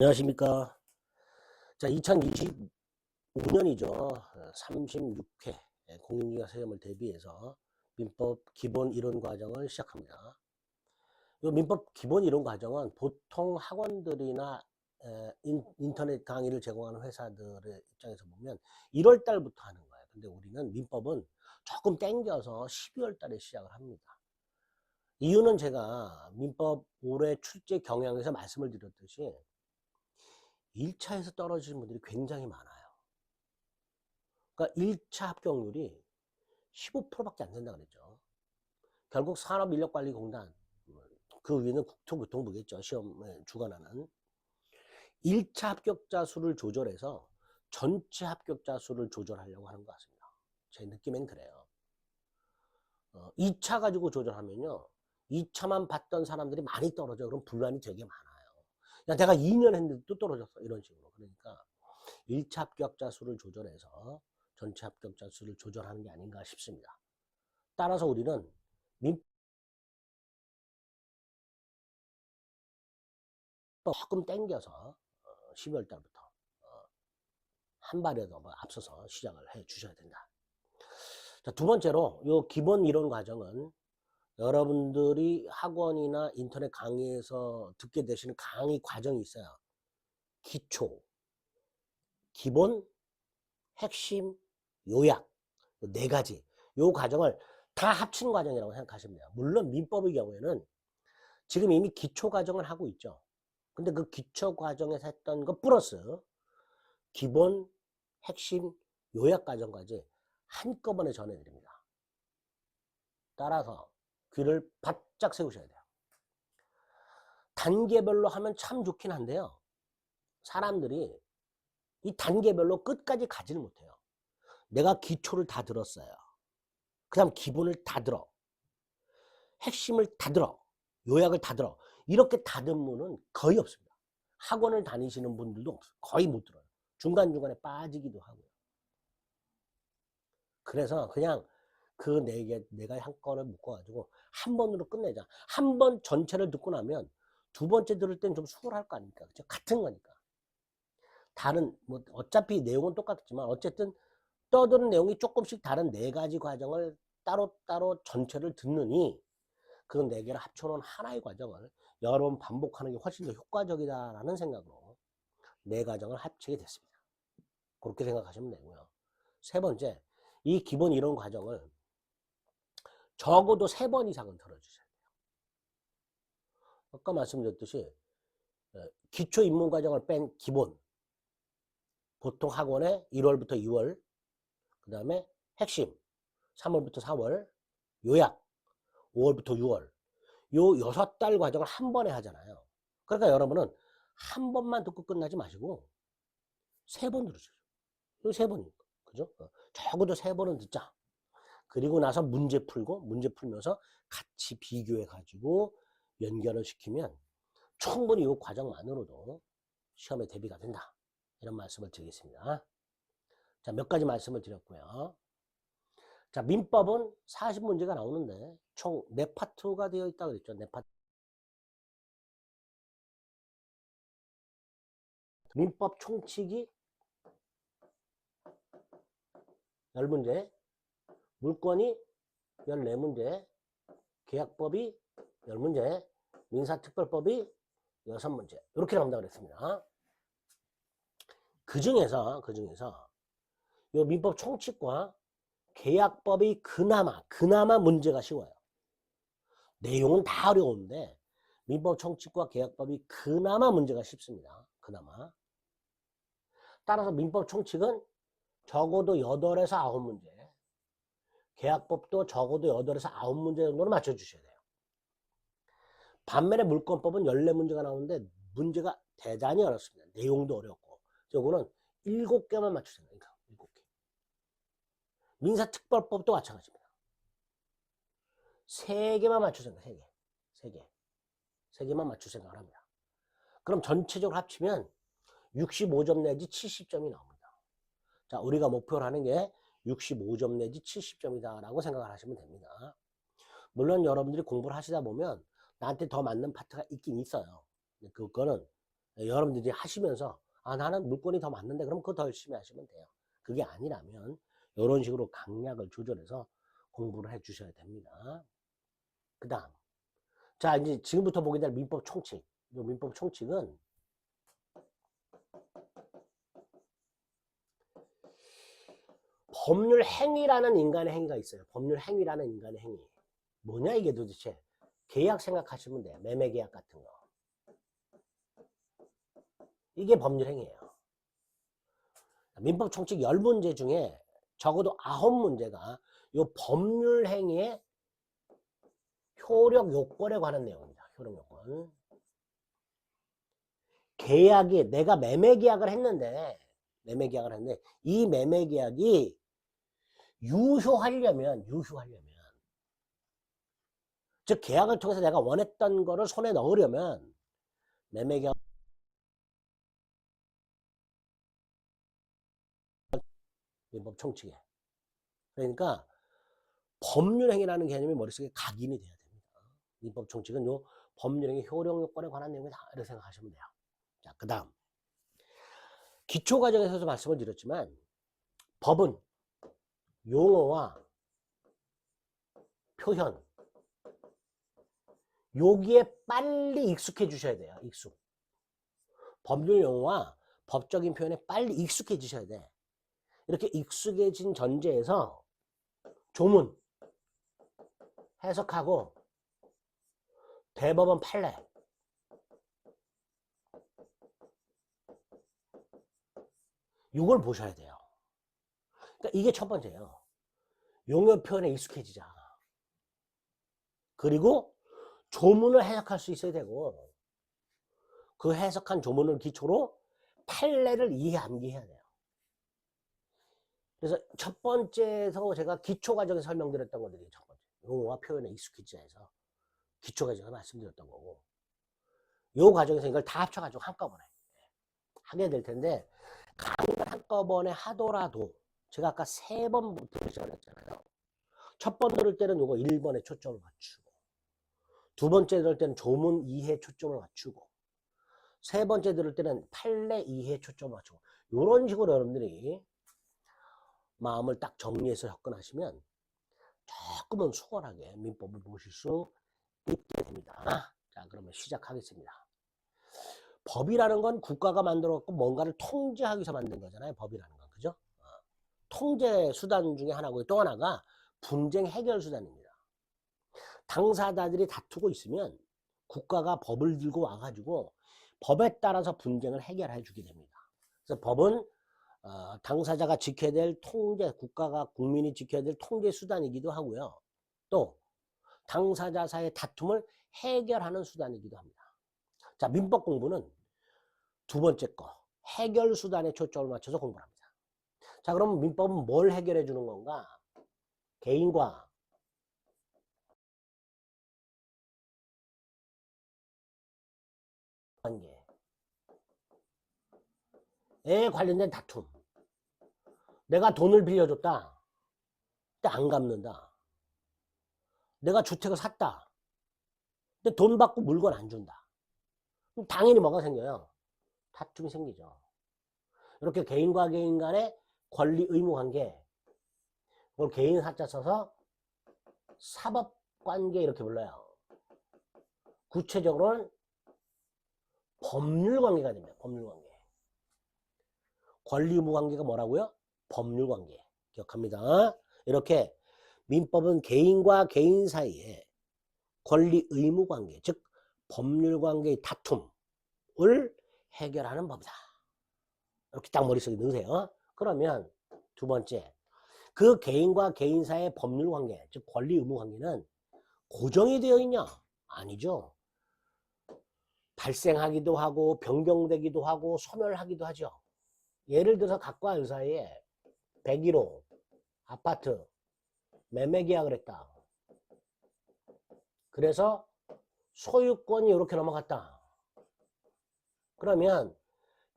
안녕하십니까. 자, 2025년이죠. 36회 공인중개사 시험을 대비해서 민법 기본 이론 과정을 시작합니다. 이 민법 기본 이론 과정은 보통 학원들이나 인터넷 강의를 제공하는 회사들의 입장에서 보면 1월 달부터 하는 거예요. 근데 우리는 민법은 조금 땡겨서 12월 달에 시작을 합니다. 이유는 제가 민법 올해 출제 경향에서 말씀을 드렸듯이 1차에서 떨어지는 분들이 굉장히 많아요. 그러니까 1차 합격률이 15%밖에 안 된다 그랬죠. 결국 산업인력관리공단 그 위는 국토교통부겠죠. 시험에 주관하는 1차 합격자 수를 조절해서 전체 합격자 수를 조절하려고 하는 것 같습니다. 제 느낌엔 그래요. 어, 2차 가지고 조절하면요. 2차만 봤던 사람들이 많이 떨어져. 그럼 분란이 되게 많아요. 야, 내가 2년 했는데 또 떨어졌어. 이런 식으로. 그러니까 1차 합격자 수를 조절해서 전체 합격자 수를 조절하는 게 아닌가 싶습니다. 따라서 우리는 민 조금 땡겨서 12월 달부터 어, 한 발이라도 뭐 앞서서 시작을 해 주셔야 된다. 자, 두 번째로 요 기본 이론 과정은 여러분들이 학원이나 인터넷 강의에서 듣게 되시는 강의 과정이 있어요. 기초, 기본, 핵심, 요약 네 가지 요 과정을 다 합친 과정이라고 생각하시면 돼요. 물론 민법의 경우에는 지금 이미 기초 과정을 하고 있죠. 근데 그 기초 과정에서 했던 거 플러스 기본, 핵심, 요약 과정까지 한꺼번에 전해드립니다. 따라서 귀를 바짝 세우셔야 돼요. 단계별로 하면 참 좋긴 한데요. 사람들이 이 단계별로 끝까지 가지를 못해요. 내가 기초를 다 들었어요. 그 다음 기본을 다 들어. 핵심을 다 들어. 요약을 다 들어. 이렇게 다든 분은 거의 없습니다. 학원을 다니시는 분들도 없어요. 거의 못 들어요. 중간중간에 빠지기도 하고요. 그래서 그냥 그 네 개, 내가 한 건을 묶어가지고 한 번으로 끝내자. 한 번 전체를 듣고 나면 두 번째 들을 땐 좀 수월할 거 아닙니까? 그죠? 같은 거니까. 다른, 뭐, 어차피 내용은 똑같지만 어쨌든 떠드는 내용이 조금씩 다른 네 가지 과정을 따로따로 전체를 듣느니 그 네 개를 합쳐놓은 하나의 과정을 여러 번 반복하는 게 훨씬 더 효과적이다라는 생각으로 네 과정을 합치게 됐습니다. 그렇게 생각하시면 되고요. 세 번째, 이 기본 이론 과정을 적어도 세 번 이상은 들어주셔야 돼요. 아까 말씀드렸듯이 기초 입문 과정을 뺀 기본 보통 학원에 1월부터 2월 그 다음에 핵심 3월부터 4월 요약 5월부터 6월 요 여섯 달 과정을 한 번에 하잖아요. 그러니까 여러분은 한 번만 듣고 끝나지 마시고 세 번 들으셔요. 세 번이니까. 그죠? 어, 적어도 세 번은 듣자. 그리고 나서 문제 풀고 문제 풀면서 같이 비교해 가지고 연결을 시키면 충분히 이 과정만으로도 시험에 대비가 된다. 이런 말씀을 드리겠습니다. 자, 몇 가지 말씀을 드렸고요. 자, 민법은 40문제가 나오는데 총 4파트가 되어 있다고 그랬죠. 4파트. 민법 총칙이 10문제, 물권이 14문제, 계약법이 10문제, 민사특별법이 6문제. 이렇게 나온다고 그랬습니다. 그 중에서, 그 중에서, 이 민법 총칙과 계약법이 그나마, 그나마 문제가 쉬워요. 내용은 다 어려운데, 민법 총칙과 계약법이 그나마 문제가 쉽습니다. 그나마. 따라서 민법 총칙은 적어도 8에서 9문제, 계약법도 적어도 8에서 9문제 정도는 맞춰주셔야 돼요. 반면에 물권법은 14문제가 나오는데 문제가 대단히 어렵습니다. 내용도 어렵고. 저거는 7개만 맞추세요. 그러니까 7개. 민사특별법도 마찬가지입니다. 3개만 맞추세요. 3개. 3개. 3개만 맞출 생각을 합니다. 그럼 전체적으로 합치면 65점 내지 70점이 나옵니다. 자, 우리가 목표로 하는 게 65점 내지 70점이다 라고 생각을 하시면 됩니다. 물론 여러분들이 공부를 하시다 보면 나한테 더 맞는 파트가 있긴 있어요. 그거는 여러분들이 하시면서 아 나는 물건이 더 많는데 그럼 그거 더 열심히 하시면 돼요. 그게 아니라면 이런 식으로 강약을 조절해서 공부를 해 주셔야 됩니다. 그 다음 자 이제 지금부터 보게 될 민법 총칙 이 민법 총칙은 법률 행위라는 인간의 행위가 있어요. 법률 행위라는 인간의 행위. 뭐냐 이게 도대체? 계약 생각하시면 돼요. 매매 계약 같은 거. 이게 법률 행위예요. 민법 총칙 10문제 중에 적어도 9문제가 이 법률 행위의 효력 요건에 관한 내용입니다. 효력 요건. 계약이 내가 매매 계약을 했는데 매매 계약을 했는데 이 매매 계약이 유효하려면 유효하려면 즉 계약을 통해서 내가 원했던 거를 손에 넣으려면 매매 계약 민법 총칙에 그러니까 법률행위라는 개념이 머릿속에 각인이 돼야 됩니다. 민법 총칙은 요 법률행위 효력 요건에 관한 내용이다 이렇게 생각하시면 돼요. 자, 그 다음 기초 과정에서도 말씀을 드렸지만 법은 용어와 표현 여기에 빨리 익숙해 주셔야 돼요. 익숙. 법률 용어와 법적인 표현에 빨리 익숙해지셔야 돼. 이렇게 익숙해진 전제에서 조문 해석하고 대법원 판례 이걸 보셔야 돼요. 그러니까 이게 첫 번째예요. 용어 표현에 익숙해지자. 그리고 조문을 해석할 수 있어야 되고 그 해석한 조문을 기초로 판례를 이해 암기해야 돼요. 그래서 첫 번째에서 제가 기초 과정에 설명드렸던 것들이 첫 번째 용어와 표현에 익숙해지자 해서 기초 과정에서 말씀드렸던 거고 요 과정에서 이걸 다 합쳐가지고 한꺼번에 하게 될 텐데 강의를 한꺼번에 하더라도 제가 아까 세번 들으시라고 했잖아요. 첫 번 들을 때는 요거 1번에 초점을 맞추고 두 번째 들을 때는 조문 이해 초점을 맞추고 세 번째 들을 때는 판례 이해 초점을 맞추고 이런 식으로 여러분들이 마음을 딱 정리해서 접근하시면 조금은 수월하게 민법을 보실 수 있게 됩니다. 자, 그러면 시작하겠습니다. 법이라는 건 국가가 만들었고 뭔가를 통제하기 위해서 만든 거잖아요. 법이라는 통제 수단 중에 하나고 또 하나가 분쟁 해결 수단입니다. 당사자들이 다투고 있으면 국가가 법을 들고 와가지고 법에 따라서 분쟁을 해결해 주게 됩니다. 그래서 법은 어, 당사자가 지켜야 될 통제, 국가가 국민이 지켜야 될 통제 수단이기도 하고요. 또 당사자 사이의 다툼을 해결하는 수단이기도 합니다. 자, 민법 공부는 두 번째 거, 해결 수단에 초점을 맞춰서 공부를 합니다. 자, 그럼 민법은 뭘 해결해 주는 건가? 개인과 관계에 관련된 다툼. 내가 돈을 빌려줬다. 근데 안 갚는다. 내가 주택을 샀다. 근데 돈 받고 물건 안 준다. 그럼 당연히 뭐가 생겨요? 다툼이 생기죠. 이렇게 개인과 개인 간의 권리 의무 관계, 그걸 개인 사자 써서 사법 관계 이렇게 불러요. 구체적으로는 법률 관계가 됩니다. 법률 관계. 권리 의무 관계가 뭐라고요? 법률 관계. 기억합니다. 이렇게 민법은 개인과 개인 사이에 권리 의무 관계, 즉 법률 관계의 다툼을 해결하는 법이다. 이렇게 딱 머릿속에 넣으세요. 그러면 두 번째, 그 개인과 개인 사이의 법률 관계, 즉 권리 의무 관계는 고정이 되어 있냐? 아니죠. 발생하기도 하고 변경되기도 하고 소멸하기도 하죠. 예를 들어서 각과 의 사이에 101호 아파트 매매 계약을 했다. 그래서 소유권이 이렇게 넘어갔다. 그러면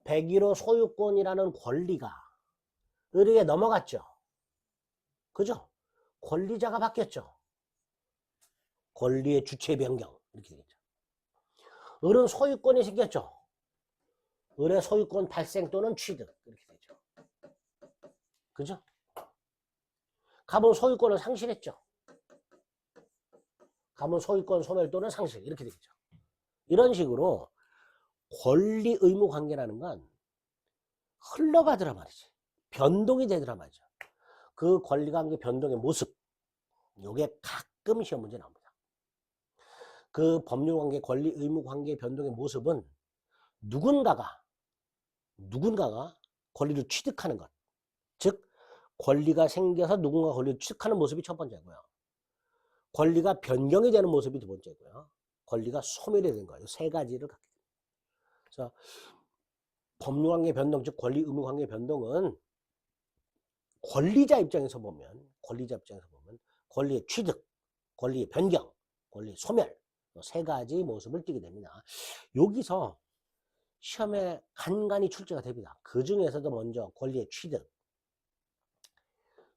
101호 소유권이라는 권리가 의리에 넘어갔죠. 그죠? 권리자가 바뀌었죠. 권리의 주체 변경 이렇게 되겠죠. 을은 소유권이 생겼죠. 을의 소유권 발생 또는 취득 이렇게 되죠. 그죠? 갑은 소유권을 상실했죠. 갑은 소유권 소멸 또는 상실 이렇게 되겠죠. 이런 식으로 권리 의무 관계라는 건 흘러가더라 말이지. 변동이 되더라 말이죠. 그 권리 관계 변동의 모습 요게 가끔 시험 문제 나옵니다. 그 법률 관계, 권리 의무 관계 변동의 모습은 누군가가 누군가가 권리를 취득하는 것. 즉 권리가 생겨서 누군가 권리를 취득하는 모습이 첫 번째고요. 권리가 변경이 되는 모습이 두 번째고요. 권리가 소멸이 되는 거예요. 세 가지를 갖게 됩니다. 법률관계 변동, 즉 권리 의무 관계 변동은 권리자 입장에서 보면 권리자 입장에서 보면 권리의 취득, 권리의 변경, 권리 소멸 이세 가지 모습을 띠게 됩니다. 여기서 시험에 간간히 출제가 됩니다. 그 중에서도 먼저 권리의 취득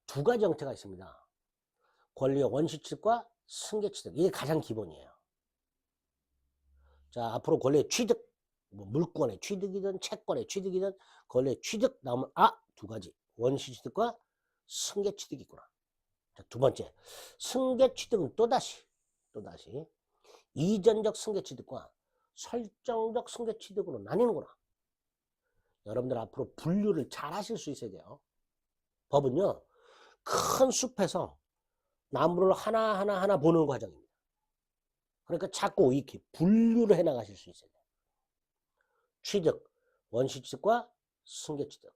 두 가지 형태가 있습니다. 권리의 원시 취득과 승계 취득 이게 가장 기본이에요. 자 앞으로 권리의 취득 뭐 물권의 취득이든 채권의 취득이든 권리의 취득 나오면 아 두 가지 원시 취득과 승계 취득이 있구나. 자, 두 번째 승계 취득은 또다시 또다시 이전적 승계 취득과 설정적 승계 취득으로 나뉘는구나. 여러분들 앞으로 분류를 잘 하실 수 있어야 돼요. 법은요 큰 숲에서 나무를 하나하나 하나 보는 과정입니다. 그러니까 자꾸 이렇게 분류를 해 나가실 수 있어야 돼요. 취득, 원시 취득과 승계 취득.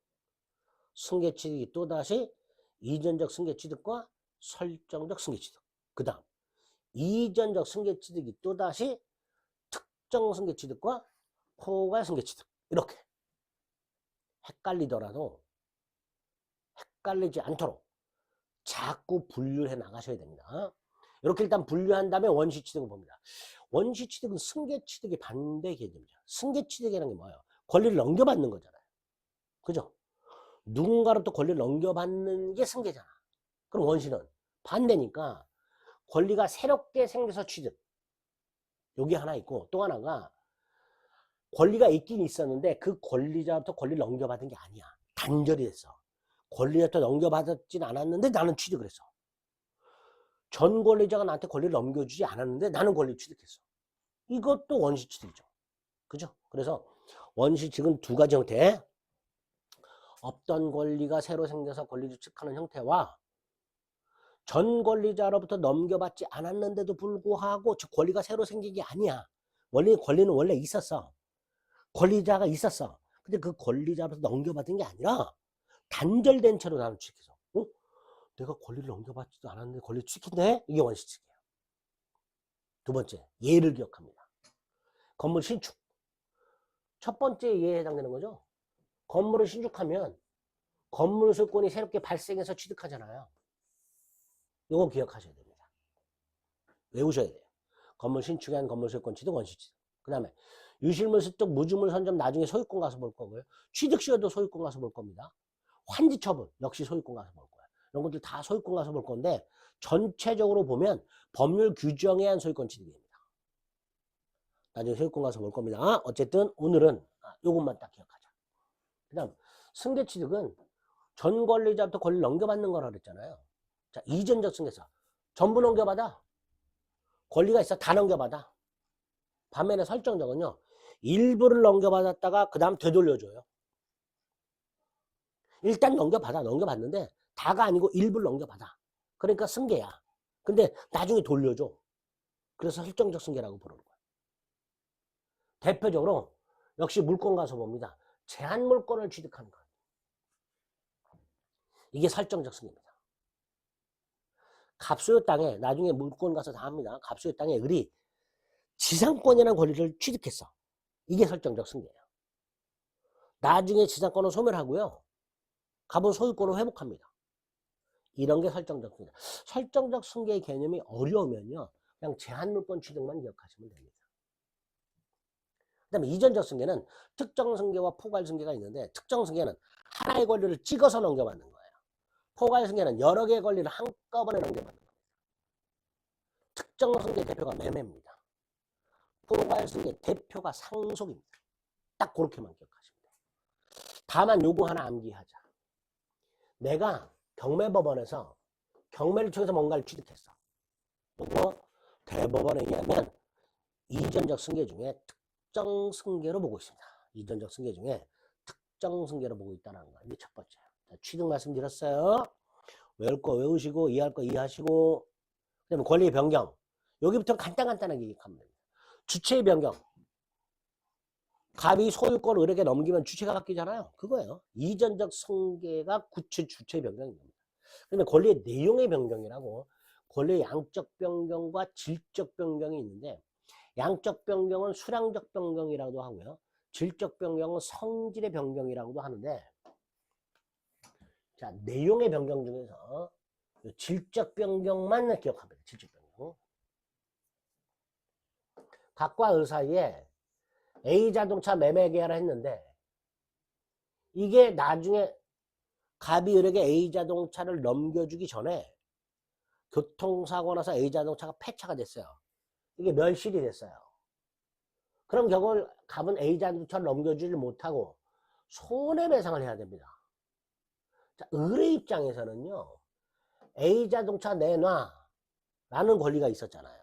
승계 취득이 또다시 이전적 승계 취득과 설정적 승계 취득. 그 다음, 이전적 승계 취득이 또다시 특정 승계 취득과 포괄 승계 취득. 이렇게. 헷갈리더라도 헷갈리지 않도록 자꾸 분류해 나가셔야 됩니다. 이렇게 일단 분류한 다음에 원시 취득을 봅니다. 원시 취득은 승계 취득의 반대 개념이죠. 승계 취득이라는 게 뭐예요? 권리를 넘겨받는 거잖아요. 그죠? 누군가로부터 권리를 넘겨받는 게 승계잖아. 그럼 원시는 반대니까 권리가 새롭게 생겨서 취득. 여기 하나 있고 또 하나가 권리가 있긴 있었는데 그 권리자부터 권리를 넘겨받은 게 아니야. 단절이 됐어. 권리자부터 넘겨받았진 않았는데 나는 취득을 했어. 전 권리자가 나한테 권리를 넘겨주지 않았는데 나는 권리를 취득했어. 이것도 원시 취득이죠. 그죠? 그래서 원시 취득은 두 가지 형태. 없던 권리가 새로 생겨서 권리를 취득하는 형태와 전 권리자로부터 넘겨받지 않았는데도 불구하고 즉 권리가 새로 생긴 게 아니야. 원래 권리는 원래 있었어. 권리자가 있었어. 근데 그 권리자로부터 넘겨받은 게 아니라 단절된 채로 나는 취득해서 어? 내가 권리를 넘겨받지도 않았는데 권리를 취득했네? 이게 원시취득이에요. 두 번째, 예를 기억합니다. 건물 신축. 첫 번째 예에 해당되는 거죠. 건물을 신축하면 건물 소유권이 새롭게 발생해서 취득하잖아요. 이거 기억하셔야 됩니다. 외우셔야 돼요. 건물 신축에 한 건물 소유권 취득 원시 취득. 그 다음에 유실물 습득 무주물 선점 나중에 소유권 가서 볼 거고요. 취득 시에도 소유권 가서 볼 겁니다. 환지 처분 역시 소유권 가서 볼 거예요. 이런 것들 다 소유권 가서 볼 건데 전체적으로 보면 법률 규정에 의한 소유권 취득입니다. 나중에 소유권 가서 볼 겁니다. 어쨌든 오늘은 아, 요것만 딱 기억하자. 그 다음 승계 취득은 전 권리자부터 권리를 넘겨받는 거라 그랬잖아요. 자, 이전적 승계서 전부 넘겨받아. 권리가 있어 다 넘겨받아. 반면에 설정적은요. 일부를 넘겨받았다가 그 다음 되돌려줘요. 일단 넘겨받아. 넘겨받는데 다가 아니고 일부를 넘겨받아. 그러니까 승계야. 근데 나중에 돌려줘. 그래서 설정적 승계라고 부르는 거야. 대표적으로 역시 물건 가서 봅니다. 제한 물건을 취득하는 것. 이게 설정적 승계입니다. 갑소유 땅에 나중에 물건 가서 다 합니다. 갑소유 땅에 을이 지상권이라는 권리를 취득했어. 이게 설정적 승계예요. 나중에 지상권을 소멸하고요. 갑은 소유권을 회복합니다. 이런 게 설정적 승계. 설정적 승계의 개념이 어려우면요. 그냥 제한물권 취득만 기억하시면 됩니다. 그 다음에 이전적 승계는 특정 승계와 포괄 승계가 있는데 특정 승계는 하나의 권리를 찍어서 넘겨받는 거예요. 포괄 승계는 여러 개의 권리를 한꺼번에 넘겨받는 겁니다. 특정 승계 대표가 매매입니다. 포괄 승계 대표가 상속입니다. 딱 그렇게만 돼요. 다만 요거 하나 암기하자. 내가 경매법원에서 경매를 통해서 뭔가를 취득했어. 그거 대법원에 의하면 이전적 승계 중에 특정 승계로 보고 있습니다. 이전적 승계 중에 특정 승계로 보고 있다는 거. 이게 첫 번째. 자, 취득 말씀드렸어요. 외울 거 외우시고 이해할 거 이해하시고 그 다음에 권리 변경. 여기부터 간단간단하게 기억하면 됩니다. 주체의 변경. 갑이 소유권 을에게 넘기면 주체가 바뀌잖아요. 그거예요. 이전적 승계가 구체 주체 변경인 겁니다. 그다음에 권리의 내용의 변경이라고 권리의 양적 변경과 질적 변경이 있는데 양적 변경은 수량적 변경이라고도 하고요. 질적 변경은 성질의 변경이라고도 하는데 자 내용의 변경 중에서 이 질적 변경만 기억합니다. 질적 변경. 각과 을 사이에 A 자동차 매매 계약을 했는데 이게 나중에 갑이 을에게 A 자동차를 넘겨주기 전에 교통사고 나서 A 자동차가 폐차가 됐어요. 이게 멸실이 됐어요. 그럼 결국 갑은 A 자동차를 넘겨주지 못하고 손해배상을 해야 됩니다. 자, 을의 입장에서는요. A 자동차 내놔 라는 권리가 있었잖아요.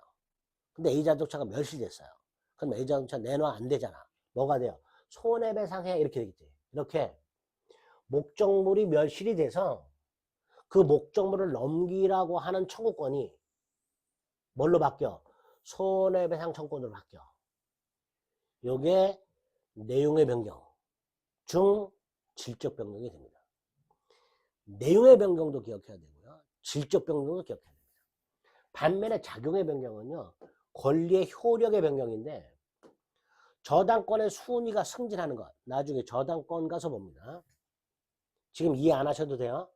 근데 A 자동차가 멸실됐어요. 그럼 A 자동차 내놔 안 되잖아. 뭐가 돼요? 손해배상해 이렇게 되겠지. 이렇게 목적물이 멸실이 돼서 그 목적물을 넘기라고 하는 청구권이 뭘로 바뀌어? 손해배상 청구권으로 바뀌어. 요게 내용의 변경 중 질적 변경이 됩니다. 내용의 변경도 기억해야 되고요. 질적 변경도 기억해야 됩니다. 반면에 작용의 변경은요. 권리의 효력의 변경인데 저당권의 순위가 승진하는 것. 나중에 저당권 가서 봅니다. 지금 이해 안 하셔도 돼요.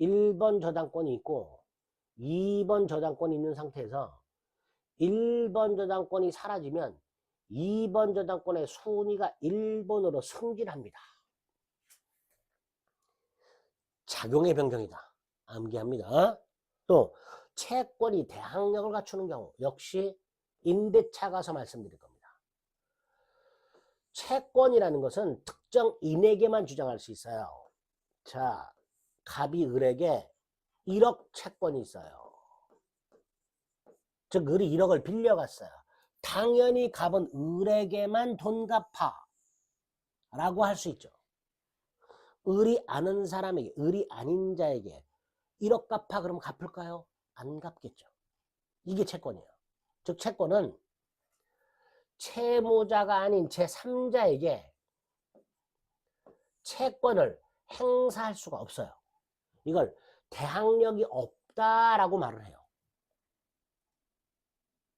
1번 저당권이 있고 2번 저당권이 있는 상태에서 1번 저당권이 사라지면 2번 저당권의 순위가 1번으로 승진합니다. 작용의 변경이다. 암기합니다. 또 채권이 대항력을 갖추는 경우 역시 임대차 가서 말씀드릴 겁니다. 채권이라는 것은 특정 인에게만 주장할 수 있어요. 자, 갑이 을에게 1억 채권이 있어요. 즉 을이 1억을 빌려갔어요. 당연히 갑은 을에게만 돈 갚아 라고 할 수 있죠. 을이 아는 사람에게 을이 아닌 자에게 1억 갚아 그러면 갚을까요? 안 갚겠죠. 이게 채권이에요. 즉 채권은 채무자가 아닌 제3자에게 채권을 행사할 수가 없어요. 이걸 대항력이 없다라고 말을 해요.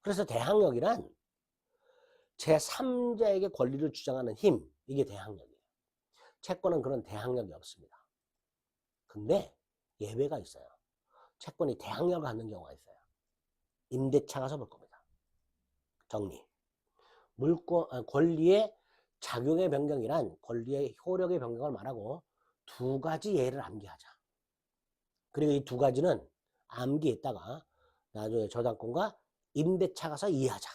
그래서 대항력이란 제3자에게 권리를 주장하는 힘, 이게 대항력이에요. 채권은 그런 대항력이 없습니다. 근데 예외가 있어요. 채권이 대항력을 갖는 경우가 있어요. 임대차 가서 볼 겁니다. 정리. 물권, 아, 권리의 작용의 변경이란 권리의 효력의 변경을 말하고 두 가지 예를 암기하자. 그리고 이 두 가지는 암기했다가 나중에 저당권과 임대차 가서 이해하자.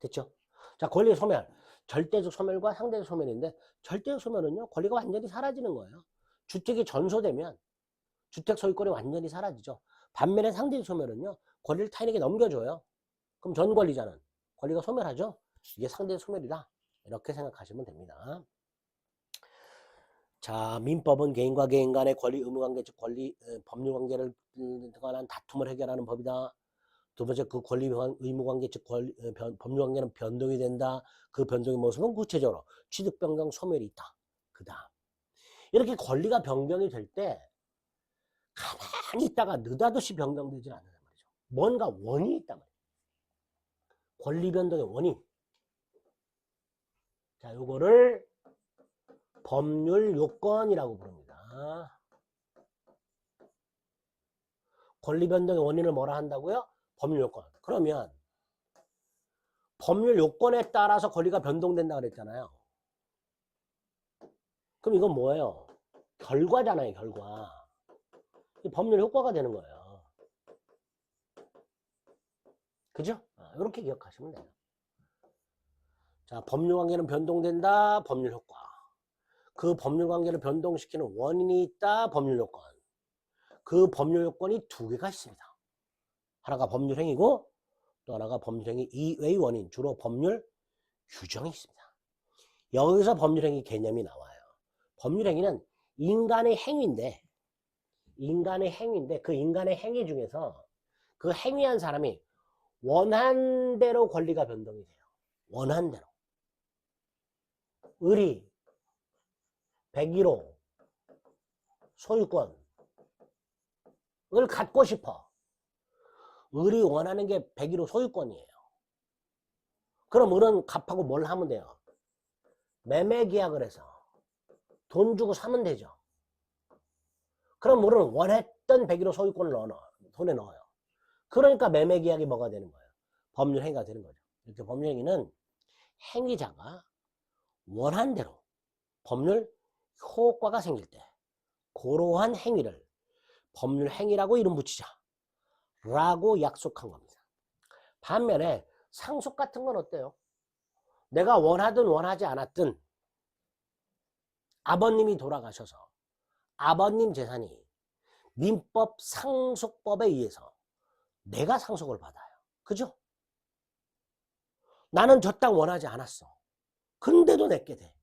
됐죠? 자, 권리 소멸. 절대적 소멸과 상대적 소멸인데 절대적 소멸은요. 권리가 완전히 사라지는 거예요. 주택이 전소되면 주택 소유권이 완전히 사라지죠. 반면에 상대적 소멸은요. 권리를 타인에게 넘겨줘요. 그럼 전 권리자는 권리가 소멸하죠. 이게 상대적 소멸이다. 이렇게 생각하시면 됩니다. 자, 민법은 개인과 개인 간의 권리 의무 관계, 즉 권리 에, 법률 관계를 음, 관한 다툼을 해결하는 법이다. 두 번째 그 권리 관- 의무 관계, 즉 권리, 에, 변- 법률 관계는 변동이 된다. 그 변동의 모습은 구체적으로 취득 변경 소멸이 있다. 그다음 이렇게 권리가 변경이 될 때 가만히 있다가 느닷없이 변경되지 않는단 말이죠. 뭔가 원인이 있단 말이에요. 권리 변동의 원인. 자, 요거를 법률 요건이라고 부릅니다. 권리 변동의 원인을 뭐라 한다고요? 법률 요건. 그러면 법률 요건에 따라서 권리가 변동된다 그랬잖아요. 그럼 이건 뭐예요? 결과잖아요, 결과. 이 법률 효과가 되는 거예요. 그죠? 이렇게 기억하시면 돼요. 자, 법률 관계는 변동된다. 법률 효과. 그 법률 관계를 변동시키는 원인이 있다. 법률 요건. 그 법률 요건이 두 개가 있습니다. 하나가 법률 행위고 또 하나가 법률 행위 이외의 원인, 주로 법률 규정이 있습니다. 여기서 법률 행위 개념이 나와요. 법률 행위는 인간의 행위인데 인간의 행위인데 그 인간의 행위 중에서 그 행위한 사람이 원한 대로 권리가 변동이 돼요. 원한 대로. 의리, 101호, 소유권을 갖고 싶어. 을이 원하는 게 101호 소유권이에요. 그럼 을은 갚하고 뭘 하면 돼요? 매매 계약을 해서 돈 주고 사면 되죠. 그럼 을은 원했던 101호 소유권을 넣어, 돈에 넣어요. 그러니까 매매 계약이 뭐가 되는 거예요? 법률 행위가 되는 거죠. 이렇게 법률 행위는 행위자가 원한 대로 법률 효과가 생길 때 그러한 행위를 법률 행위라고 이름 붙이자 라고 약속한 겁니다. 반면에 상속 같은 건 어때요? 내가 원하든 원하지 않았든 아버님이 돌아가셔서 아버님 재산이 민법 상속법에 의해서 내가 상속을 받아요. 그죠? 나는 저 땅 원하지 않았어. 근데도 내게 돼.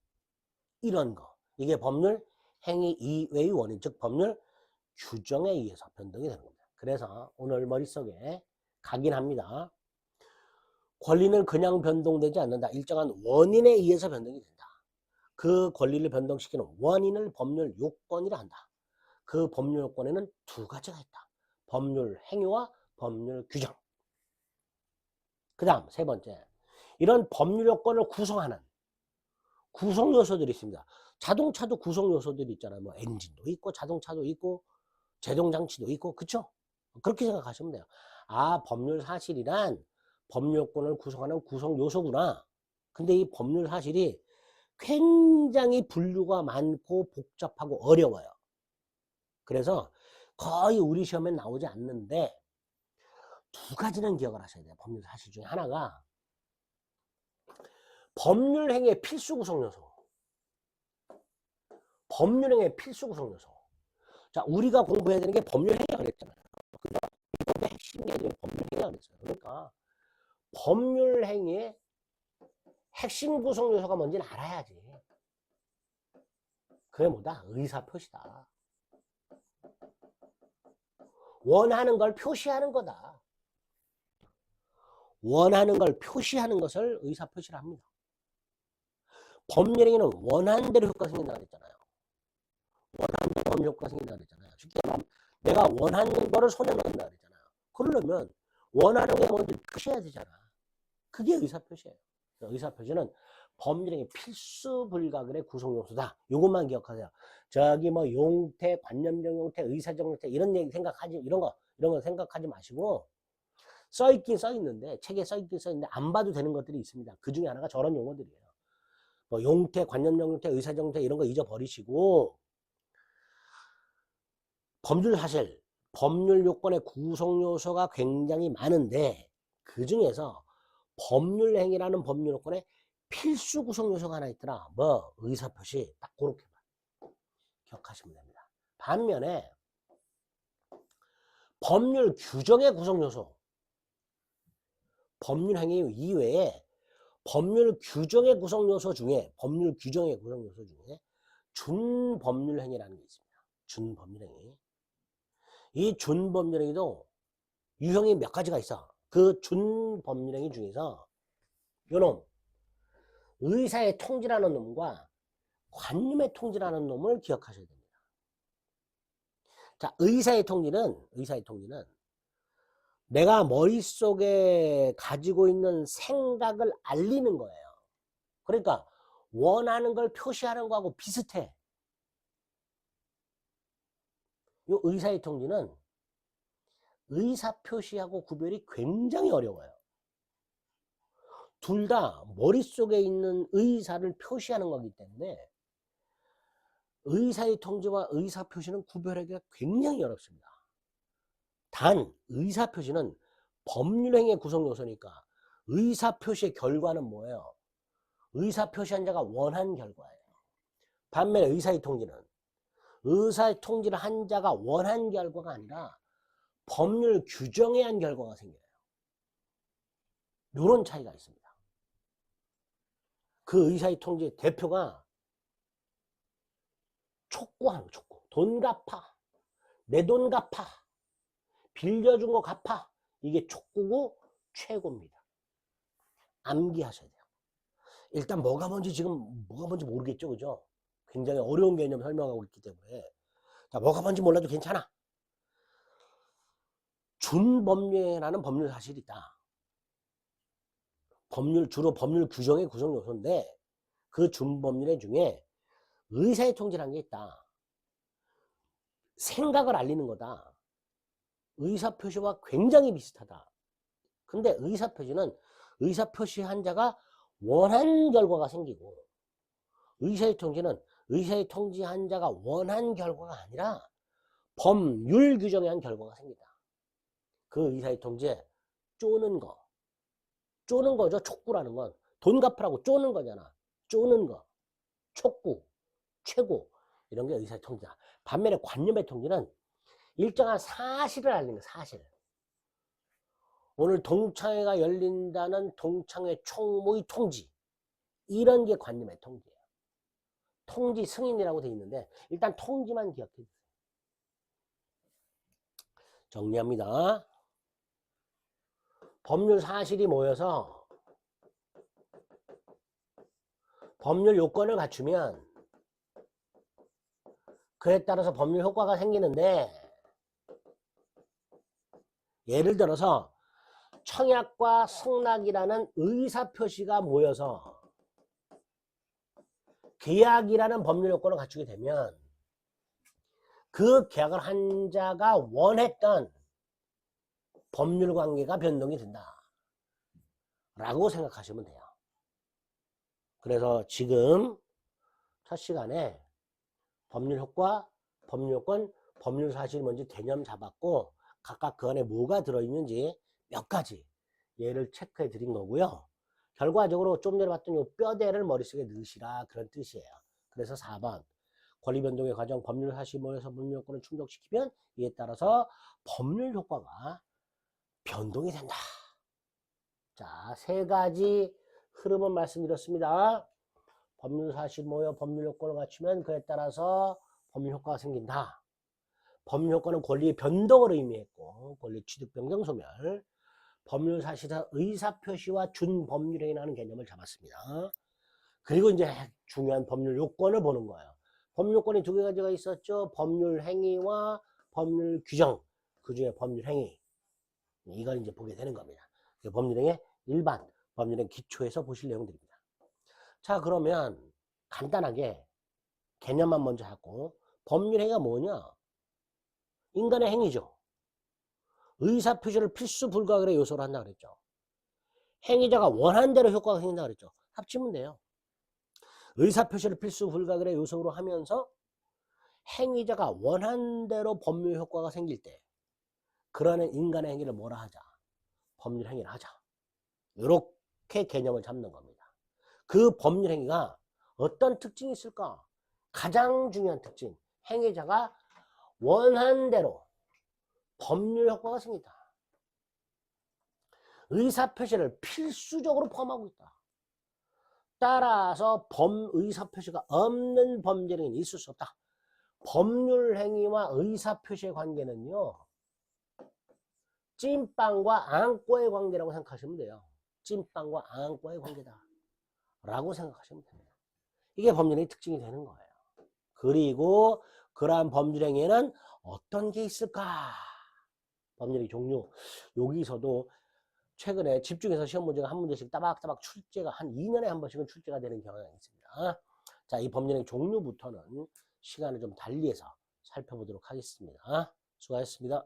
이런 거. 이게 법률 행위 이외의 원인, 즉 법률 규정에 의해서 변동이 되는 겁니다. 그래서 오늘 머릿속에 각인합니다. 권리는 그냥 변동되지 않는다. 일정한 원인에 의해서 변동이 된다. 그 권리를 변동시키는 원인을 법률 요건이라 한다. 그 법률 요건에는 두 가지가 있다. 법률 행위와 법률 규정. 그 다음 세 번째. 이런 법률 요건을 구성하는 구성 요소들이 있습니다. 자동차도 구성 요소들이 있잖아요. 뭐 엔진도 있고 자동차도 있고 제동 장치도 있고 그쵸? 그렇게 생각하시면 돼요. 아 법률 사실이란 법률권을 구성하는 구성 요소구나. 근데 이 법률 사실이 굉장히 분류가 많고 복잡하고 어려워요. 그래서 거의 우리 시험에 나오지 않는데 두 가지는 기억을 하셔야 돼요. 법률 사실 중에 하나가 법률 행위의 필수 구성 요소. 법률 행위의 필수 구성 요소. 자, 우리가 공부해야 되는 게 법률 행위가 그랬잖아요. 그죠? 이법의 핵심 개념이 법률행위가 그랬어요. 그러니까 법률행위의 핵심 구성 요소가 뭔지는 알아야지. 그게 뭐다? 의사표시다. 원하는 걸 표시하는 거다. 원하는 걸 표시하는 것을 의사표시를 합니다. 법률행위는 원하는 대로 효과 생긴다 그랬잖아요. 원하는 대로 법률 효과 생긴다 그랬잖아요. 쉽게 말하면 내가 원하는 거를 손에 넣는다 그랬잖아요. 그러려면 원하는 게 뭔지 표시해야 되잖아. 그게 의사표시예요. 의사표시는 법률행위 필수 불가결의 구성요소다. 이것만 기억하세요. 저기 뭐 용태, 관념적 용태, 의사적 용태 이런 얘기 생각하지 이런 거 이런 거 생각하지 마시고 써 있긴 써 있는데 책에 써 있긴 써 있는데 안 봐도 되는 것들이 있습니다. 그 중에 하나가 저런 용어들이에요. 뭐 용태, 관념적 용태, 의사적 용태 이런 거 잊어버리시고 법률 사실, 법률 요건의 구성 요소가 굉장히 많은데 그 중에서 법률 행위라는 법률 요건에 필수 구성 요소가 하나 있더라. 뭐 의사 표시 딱 그렇게만 기억하시면 됩니다. 반면에 법률 규정의 구성 요소 법률 행위 이외에 법률 규정의 구성 요소 중에 법률 규정의 구성 요소 중에 준법률 행위라는 게 있습니다. 준법률 행위. 이 준법률 행위도 유형이 몇 가지가 있어. 그 준법률 행위 중에서 요놈 의사의 통지라는 놈과 관념의 통지라는 놈을 기억하셔야 됩니다. 자, 의사의 통지는 의사의 통지는 내가 머릿속에 가지고 있는 생각을 알리는 거예요. 그러니까 원하는 걸 표시하는 거하고 비슷해. 이 의사의 통지는 의사 표시하고 구별이 굉장히 어려워요. 둘 다 머릿속에 있는 의사를 표시하는 거기 때문에 의사의 통지와 의사 표시는 구별하기가 굉장히 어렵습니다. 단 의사 표시는 법률행위의 구성 요소니까 의사 표시의 결과는 뭐예요? 의사 표시한 자가 원한 결과예요. 반면에 의사의 통지는 의사의 통지를 한 자가 원한 결과가 아니라 법률 규정에 의한 결과가 생겨요. 이런 차이가 있습니다. 그 의사의 통지의 대표가 촉구하는 거, 촉구. 돈 갚아. 내 돈 갚아. 빌려준 거 갚아. 이게 촉구고 최고입니다. 암기하셔야 돼요. 일단 뭐가 뭔지 지금 뭐가 뭔지 모르겠죠. 그죠? 굉장히 어려운 개념 설명하고 있기 때문에. 자, 뭐가 뭔지 몰라도 괜찮아. 준법률이라는 법률 사실이 있다. 법률, 주로 법률 규정의 구성 요소인데 그 준법률의 중에 의사의 통지라는 게 있다. 생각을 알리는 거다. 의사 표시와 굉장히 비슷하다. 근데 의사 표시는 의사 표시한 자가 원한 결과가 생기고 의사의 통지는 의사의 통지한 자가 원한 결과가 아니라 법률 규정에 한 결과가 생긴다. 그 의사의 통지에 쪼는 거. 쪼는 거죠. 촉구라는 건. 돈 갚으라고 쪼는 거잖아. 쪼는 거. 촉구. 최고. 이런 게 의사의 통지다. 반면에 관념의 통지는 일정한 사실을 알리는 사실. 오늘 동창회가 열린다는 동창회 총무의 통지. 이런 게 관념의 통지예요. 통지 승인이라고 되어 있는데 일단 통지만 기억해 주세요. 정리합니다. 법률 사실이 모여서 법률 요건을 갖추면 그에 따라서 법률 효과가 생기는데 예를 들어서 청약과 승낙이라는 의사표시가 모여서 계약이라는 법률 요건을 갖추게 되면 그 계약을 한 자가 원했던 법률 관계가 변동이 된다. 라고 생각하시면 돼요. 그래서 지금 첫 시간에 법률 효과, 법률 요건, 법률 사실이 뭔지 개념 잡았고 각각 그 안에 뭐가 들어있는지 몇 가지 예를 체크해 드린 거고요. 결과적으로 좀 전에 봤던 요 뼈대를 머릿속에 넣으시라 그런 뜻이에요. 그래서 4번 권리 변동의 과정 법률 사실 모여서 법률 요건을 충족시키면 이에 따라서 법률 효과가 변동이 된다. 자, 세 가지 흐름은 말씀드렸습니다. 법률 사실 모여 법률 효과를 갖추면 그에 따라서 법률 효과가 생긴다. 법률 효과는 권리의 변동을 의미했고 권리 취득 변경 소멸 법률 사실상 의사표시와 준법률행위라는 개념을 잡았습니다. 그리고 이제 중요한 법률 요건을 보는 거예요. 법률 요건이 두 가지가 있었죠. 법률 행위와 법률 규정. 그 중에 법률 행위. 이걸 이제 보게 되는 겁니다. 법률행위 일반, 법률행 기초에서 보실 내용들입니다. 자, 그러면 간단하게 개념만 먼저 하고 법률행위가 뭐냐? 인간의 행위죠. 의사 표시를 필수 불가결의 요소로 한다 그랬죠. 행위자가 원하는 대로 효과가 생긴다 그랬죠. 합치면 돼요. 의사 표시를 필수 불가결의 요소로 하면서 행위자가 원하는 대로 법률 효과가 생길 때 그러는 인간의 행위를 뭐라 하자? 법률 행위를 하자. 이렇게 개념을 잡는 겁니다. 그 법률 행위가 어떤 특징이 있을까? 가장 중요한 특징. 행위자가 원한 대로 법률 효과가 생긴다. 의사표시를 필수적으로 포함하고 있다. 따라서 범 의사표시가 없는 범죄는 있을 수 없다. 법률 행위와 의사표시의 관계는요. 찐빵과 앙꼬의 관계라고 생각하시면 돼요. 찐빵과 앙꼬의 관계다. 라고 생각하시면 됩니다. 이게 법률의 특징이 되는 거예요. 그리고 그러한 법률 행위에는 어떤 게 있을까? 법률의 종류. 여기서도 최근에 집중해서 시험 문제가 한 문제씩 따박따박 출제가 한 2년에 한 번씩은 출제가 되는 경향이 있습니다. 자, 이 법률의 종류부터는 시간을 좀 달리해서 살펴보도록 하겠습니다. 수고하셨습니다.